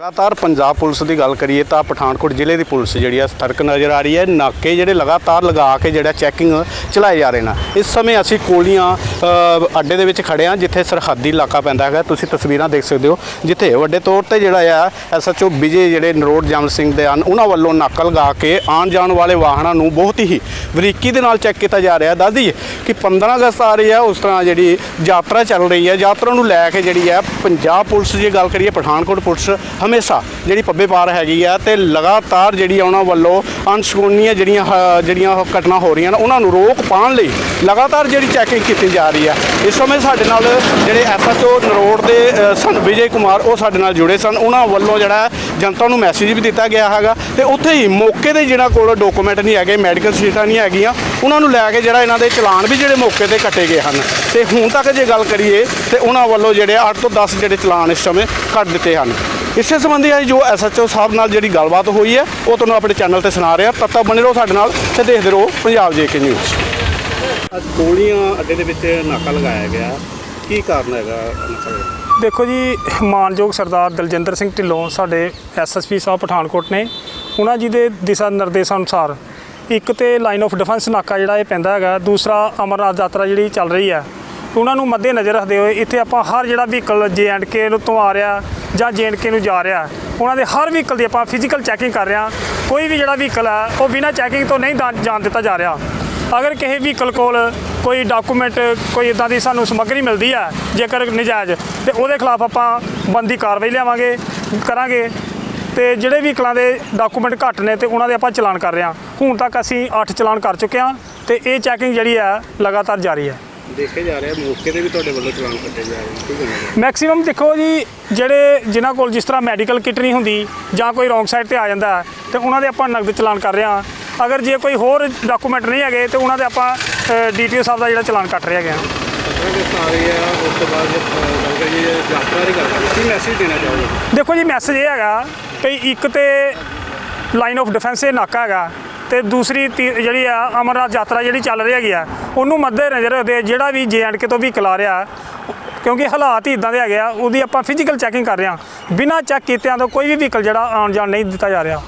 ਲਗਾਤਾਰ ਪੰਜਾਬ ਪੁਲਿਸ ਦੀ ਗੱਲ ਕਰੀਏ ਤਾਂ ਪਠਾਨਕੋਟ ਜ਼ਿਲ੍ਹੇ ਦੀ ਪੁਲਿਸ ਜਿਹੜੀ ਆ ਸਤਰਕ ਨਜ਼ਰ ਆ ਰਹੀ ਹੈ। ਨਾਕੇ ਜਿਹੜੇ ਲਗਾਤਾਰ ਲਗਾ ਕੇ ਜਿਹੜਾ ਚੈਕਿੰਗ ਚਲਾਏ ਜਾ ਰਹੇ ਨੇ। ਇਸ ਸਮੇਂ ਅਸੀਂ ਕੋਲੀਆਂ ਅੱਡੇ ਦੇ ਵਿੱਚ ਖੜੇ ਹਾਂ, ਜਿੱਥੇ ਸਰਹੱਦੀ ਇਲਾਕਾ ਪੈਂਦਾ ਹੈਗਾ। ਤੁਸੀਂ ਤਸਵੀਰਾਂ ਦੇਖ ਸਕਦੇ ਹੋ, ਜਿੱਥੇ ਵੱਡੇ ਤੌਰ ਤੇ ਜਿਹੜਾ ਆ, ਐਸਐਚਓ ਵਿਜੇ ਜਿਹੜੇ ਨਰੋਡ ਜਮ ਸਿੰਘ ਦੇ ਹਨ, ਉਹਨਾਂ ਵੱਲੋਂ ਨਾਕਾ ਲਗਾ ਕੇ ਆਉਣ ਜਾਣ ਵਾਲੇ ਵਾਹਨਾਂ ਨੂੰ ਬਹੁਤ ਹੀ ਬਰੀਕੀ ਦੇ ਨਾਲ ਚੈੱਕ ਕੀਤਾ ਜਾ ਰਿਹਾ। ਦੱਸ ਦਈਏ ਕਿ 15 ਅਗਸਤ ਆ ਰਹੀ ਹੈ, ਉਸ ਤਰ੍ਹਾਂ ਜਿਹੜੀ ਯਾਤਰਾ ਚੱਲ ਰਹੀ ਹੈ। ਯਾਤਰਾ ਨੂੰ ਲੈ ਕੇ ਜਿਹੜੀ ਹੈ, ਪੰਜਾਬ ਪੁਲਿਸ ਜੇ ਗੱਲ ਕਰੀਏ, ਪਠਾਨਕੋਟ ਪੁਲਿਸ ਹਮੇਸ਼ਾ ਜਿਹੜੀ ਪੱਬੇ ਪਾਰ ਹੈਗੀ ਆ ਤੇ ਲਗਾਤਾਰ ਜਿਹੜੀ ਆ ਉਹਨਾਂ ਵੱਲੋਂ ਅਨਸ਼ਕੋਨੀਆਂ ਜਿਹੜੀਆਂ ਹ- ਜਿਹੜੀਆਂ ਘਟਨਾ ਹੋ ਰਹੀਆਂ ਨੇ, ਉਹਨਾਂ ਨੂੰ ਰੋਕ ਪਾਉਣ ਲਈ ਲਗਾਤਾਰ ਜਿਹੜੀ ਚੈਕਿੰਗ ਕੀਤੀ ਜਾ ਰਹੀ ਹੈ ਇਸ ਸਮੇਂ ਸਾਡੇ ਨਾਲ ਜਿਹੜੇ ਐਸਐਚਓ ਨਰੋਡ ਦੇ ਸਨ, ਵਿਜੇ ਕੁਮਾਰ, ਉਹ ਸਾਡੇ ਨਾਲ ਜੁੜੇ ਸਨ। ਉਹਨਾਂ ਵੱਲੋਂ ਜਿਹੜਾ ਜਨਤਾ ਨੂੰ ਮੈਸੇਜ ਵੀ ਦਿੱਤਾ ਗਿਆ ਹੈਗਾ ਤੇ ਉੱਥੇ ਹੀ ਮੌਕੇ ਦੇ ਜਿਹੜਾ ਕੋਲ ਡਾਕੂਮੈਂਟ ਨਹੀਂ ਹੈਗੇ ਮੈਡੀਕਲ ਸ਼ੀਟਾਂ ਨਹੀਂ ਹੈਗੀਆਂ, ਉਹਨਾਂ ਨੂੰ ਲੈ ਕੇ ਜਿਹੜਾ ਇਹਨਾਂ ਦੇ ਚਲਾਨ ਵੀ ਜਿਹੜੇ ਮੌਕੇ ਤੇ ਕੱਟੇ ਗਏ ਹਨ। ਤੇ ਹੁਣ ਤੱਕ ਜੇ ਗੱਲ ਕਰੀਏ ਤੇ ਉਹਨਾਂ ਵੱਲੋਂ ਜਿਹੜੇ 8 ਤੋਂ 10 ਜਿਹੜੇ ਚਲਾਨ ਇਸ ਸਮੇਂ ਕੱਟ ਦਿੱਤੇ ਹਨ। ਇਸੇ ਸੰਬੰਧੀ ਅੱਜ ਜੋ ਐਸਐਚਓ ਸਾਹਿਬ ਨਾਲ ਜਿਹੜੀ ਗੱਲਬਾਤ ਹੋਈ ਹੈ ਉਹ ਤੁਹਾਨੂੰ ਆਪਣੇ ਚੈਨਲ ਤੇ ਸੁਣਾ ਰਿਹਾ ਤਦ ਤੱਕ ਬਣੇ ਰਹੋ ਸਾਡੇ ਨਾਲ ਤੇ ਦੇਖਦੇ ਰਹੋ ਪੰਜਾਬ ਜੇਕੇ ਨਿਊਜ਼। ਅੱਜ ਗੋਲੀਆਂ ਅੱਡੇ ਦੇ ਵਿੱਚ ਨਾਕਾ ਲਗਾਇਆ ਗਿਆ। ਕੀ ਕਾਰਨ ਹੈਗਾ ਦੇਖੋ ਜੀ ਮਾਨਯੋਗ ਸਰਦਾਰ ਦਲਜਿੰਦਰ ਸਿੰਘ ਢਿੱਲੋਂ ਸਾਡੇ ਐਸਐਸਪੀ ਸਾਹਿਬ ਪਠਾਨਕੋਟ ਨੇ ਉਹਨਾਂ ਜੀ ਦੇ ਦਿਸ਼ਾ ਨਿਰਦੇਸ਼ਾਂ ਅਨੁਸਾਰ ਇੱਕ ਤੇ ਲਾਈਨ ਆਫ ਡਿਫੈਂਸ ਨਾਕਾ ਜਿਹੜਾ ਇਹ ਪੈਂਦਾ ਹੈਗਾ ਦੂਸਰਾ ਅਮਰਨਾਥ ਯਾਤਰਾ ਜਿਹੜੀ ਚੱਲ ਰਹੀ ਹੈ ਉਹਨਾਂ ਨੂੰ ਮੱਦੇ ਨਜ਼ਰ ਰੱਖਦੇ ਹੋਏ ਇੱਥੇ ਆਪਾਂ ਹਰ ਜਿਹੜਾ ਵਹੀਕਲ ਜੇ ਐਂਡ ਕੇ ਤੋਂ ਆ ਰਿਹਾ ਜਾਂ ਜੇ ਐਂਡ ਕੇ ਨੂੰ ਜਾ ਰਿਹਾ ਉਹਨਾਂ ਦੇ ਹਰ ਵਹੀਕਲ ਦੀ ਆਪਾਂ ਫਿਜ਼ੀਕਲ ਚੈਕਿੰਗ ਕਰ ਰਹੇ ਹਾਂ। ਕੋਈ ਵੀ ਜਿਹੜਾ ਵਹੀਕਲ ਹੈ, ਉਹ ਬਿਨਾਂ ਚੈਕਿੰਗ ਤੋਂ ਨਹੀਂ ਜਾਣ ਦਿੱਤਾ ਜਾ ਰਿਹਾ। ਅਗਰ ਕਿਸੇ ਵਹੀਕਲ ਕੋਲ ਕੋਈ ਡਾਕੂਮੈਂਟ ਕੋਈ ਇਦਾਂ ਦੀ ਸਾਨੂੰ ਸਮੱਗਰੀ ਮਿਲਦੀ ਹੈ, ਜੇਕਰ ਨਜਾਇਜ਼, ਤੇ ਉਹਦੇ ਖਿਲਾਫ ਆਪਾਂ ਬੰਦੀ ਕਾਰਵਾਈ ਲਿਆਵਾਂਗੇ, ਕਰਾਂਗੇ। ਤੇ ਜਿਹੜੇ ਵਹੀਕਲਾਂ ਦੇ ਡਾਕੂਮੈਂਟ ਘੱਟ ਨੇ, ਤੇ ਉਹਨਾਂ ਦੇ ਆਪਾਂ ਚਲਾਨ ਕਰ ਰਹੇ ਹਾਂ। ਹੁਣ ਤੱਕ ਅਸੀਂ 8 ਚਲਾਨ ਕਰ ਚੁੱਕੇ ਹਾਂ, ਤੇ ਇਹ ਚੈਕਿੰਗ ਜਿਹੜੀ ਹੈ, ਲਗਾਤਾਰ ਜਾਰੀ ਹੈ। ਦੇਖੇ ਜਾ ਰਿਹਾ ਮੌਕੇ ਤੇ ਵੀ ਤੁਹਾਡੇ ਵੱਲੋਂ ਚਲਾਨ ਕੱਟੇ ਜਾ ਰਹੇ ਕੀ ਕਹਿੰਦੇ ਮੈਕਸਿਮਮ ਦੇਖੋ ਜੀ ਜਿਹੜੇ ਜਿਨ੍ਹਾਂ ਕੋਲ ਜਿਸ ਤਰ੍ਹਾਂ ਮੈਡੀਕਲ ਕਿਟ ਨਹੀਂ ਹੁੰਦੀ ਜਾਂ ਕੋਈ ਰੋਂਗ ਸਾਈਡ ਤੇ ਆ ਜਾਂਦਾ ਹੈ, ਤੇ ਉਹਨਾਂ ਦੇ ਆਪਾਂ ਨਗਦ ਚਲਾਨ ਕਰ ਰਹੇ ਹਾਂ। ਅਗਰ ਜੇ ਕੋਈ ਹੋਰ ਡਾਕੂਮੈਂਟ ਨਹੀਂ ਹੈਗੇ ਤੇ ਉਹਨਾਂ ਦੇ ਆਪਾਂ ਡੀਟੀਓ ਸਾਹਿਬ ਦਾ ਜਿਹੜਾ ਚਲਾਨ ਕੱਟ ਰਿਹਾ ਆ ਰਹੀ ਹੈ ਉਸ ਤੋਂ ਬਾਅਦ ਜੇ ਅ, ਗੱਲ ਕਰੀਏ ਜੇ ਯਾਤਰਾ ਦੀ ਗੱਲ ਕਰੀਏ ਕੀ ਮੈਸੇਜ ਦੇਣਾ ਚਾਹੋਗੇ? ਦੇਖੋ ਜੀ ਮੈਸੇਜ ਇਹ ਹੈਗਾ ਕਿ ਇੱਕ ਤੇ ਲਾਈਨ ਆਫ ਡਿਫੈਂਸ ਇਹ ਨਾਕਾ ਹੈਗਾ ਤੇ ਦੂਸਰੀ ਤੀ- ਜਿਹੜੀ ਆ ਅਮਰਨਾਥ ਯਾਤਰਾ ਜਿਹੜੀ ਚੱਲ ਰਹੀ ਹੈਗੀ ਆ, ਉਹਨੂੰ ਮੱਦੇ ਨਜ਼ਰ ਰੱਖਦੇ ਜਿਹੜਾ ਵੀ ਜੇ ਐਂਡ ਕੇ ਤੋਂ ਵੀ ਕਲਾ ਰਿਹਾ, ਕਿਉਂਕਿ ਹਾਲਾਤ ਹੀ ਇਦਾਂ ਦੇ ਹੈਗੇ ਆ, ਉਹਦੀ ਆਪਾਂ ਫਿਜ਼ੀਕਲ ਚੈਕਿੰਗ ਕਰ ਰਹੇ ਹਾਂ। ਬਿਨਾਂ ਚੈੱਕ ਕੀਤਿਆਂ ਤੋਂ ਕੋਈ ਵੀ ਵਹੀਕਲ ਜਿਹੜਾ ਆਉਣ ਜਾਣ ਨਹੀਂ ਦਿੱਤਾ ਜਾ ਰਿਹਾ।